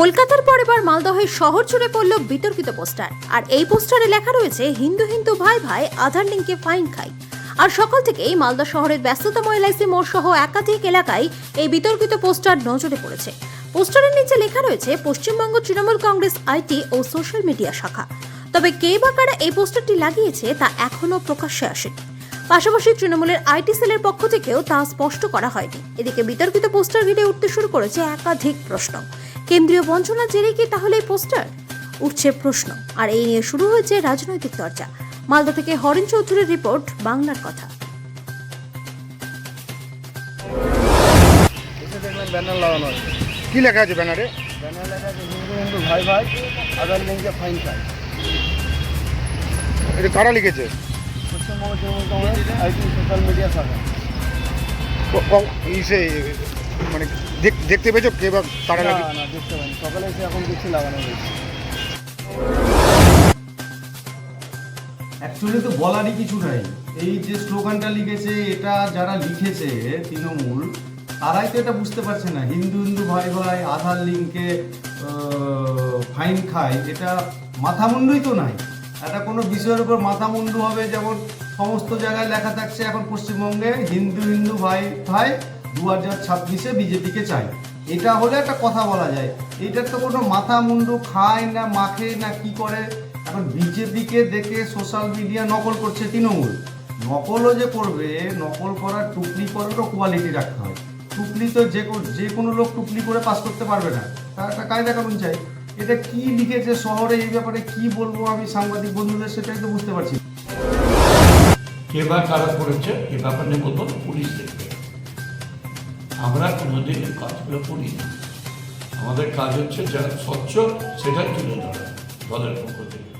কলকাতার পর এবার মালদহের শহর জুড়ে পড়ল বিতর্কিত পোস্টার। আর এই পোস্টারে লেখা রয়েছে, হিন্দু হিন্দু ভাই ভাই, আধার লিঙ্কে ফাইন খাই। আর সকাল থেকেই মালদা শহরের ব্যস্ততম এলআইসি মোড় সহ একাধিক এলাকায় এই বিতর্কিত পোস্টার নজরে পড়েছে। পোস্টারের নিচে লেখা রয়েছে, পশ্চিমবঙ্গ তৃণমূল কংগ্রেস, আইটি ও সোশ্যাল মিডিয়া শাখা। তবে কে বা কারা এই পোস্টারটি লাগিয়েছে তা এখনও প্রকাশ্যে আসেনি। পাশাপাশি তৃণমূলের আইটি সেলের পক্ষ থেকেও তা স্পষ্ট করা হয়নি। এদিকে বিতর্কিত পোস্টার ঘিরে উঠতে শুরু করেছে একাধিক প্রশ্ন। কেন্দ্রীয় বঞ্চনার জেরে কি তাহলে এই পোস্টার? উঠছে প্রশ্ন। আর এই নিয়ে শুরু হয়েছে রাজনৈতিক চর্চা। মালদা থেকে হরেন চৌধুরীর রিপোর্ট বাংলার কথা। ব্যানার লাগানো আছে। কি লেখা আছে ব্যানারে ব্যানার লেখা আছে হিন্দু হিন্দু ভাই ভাই আধার লিঙ্কে ফাইন খায় এটা কারা লিখেছে? Paschimbanga Trinamool Congress IT social media শাখা। মানে দেখতে পেয়েছ? কে বা না লাগে না দেখতে পাইনি। সকালে এসে এখন দেখছি লাগানো হয়েছে। অ্যাকচুয়ালি তো বলারই কিছু নাই। এই যে স্লোগানটা লিখেছে এটা যারা লিখেছে তৃণমূল তারাই তো এটা বুঝতে পারছে না। হিন্দু হিন্দু ভাই ভাই আধার লিঙ্কে ফাইন খায় এটা মাথামুন্ডুই তো নাই। এটা কোনো বিষয়ের উপর মাথামুন্ডু হবে যেমন সমস্ত জায়গায় লেখা থাকছে এখন পশ্চিমবঙ্গে হিন্দু হিন্দু ভাই ভাই দু হাজার ছাব্বিশে বিজেপিকে চাই। এটা হলে একটা কথা বলা যায়। এটার তো কোনো মাথা মুন্ডু খায় না, মাখে না, কি করে? এখন বিজেপিকে দেখে সোশ্যাল মিডিয়া নকল করছে তৃণমূল। নকলও যে করবে, নকল করার টুকলি করারও কোয়ালিটি রাখতে হয়। টুকলি তো যে যে কোনো লোক টুকলি করে পাস করতে পারবে না। তার একটা কায়দা কানুন চাই। এটা কি লিখেছে শহরে, এই ব্যাপারে কি বলব আমি সাংবাদিক বন্ধুদের, সেটাই তো বুঝতে পারছি। কে বা কারা করেছে, এ ব্যাপার নিয়ে বলব পুলিশ দেখবে। আমরা কোনোদিন কাজগুলো করি না। আমাদের কাজ হচ্ছে যা স্বচ্ছ, সেটাই তুলে ধরা। দলের পক্ষ থেকে।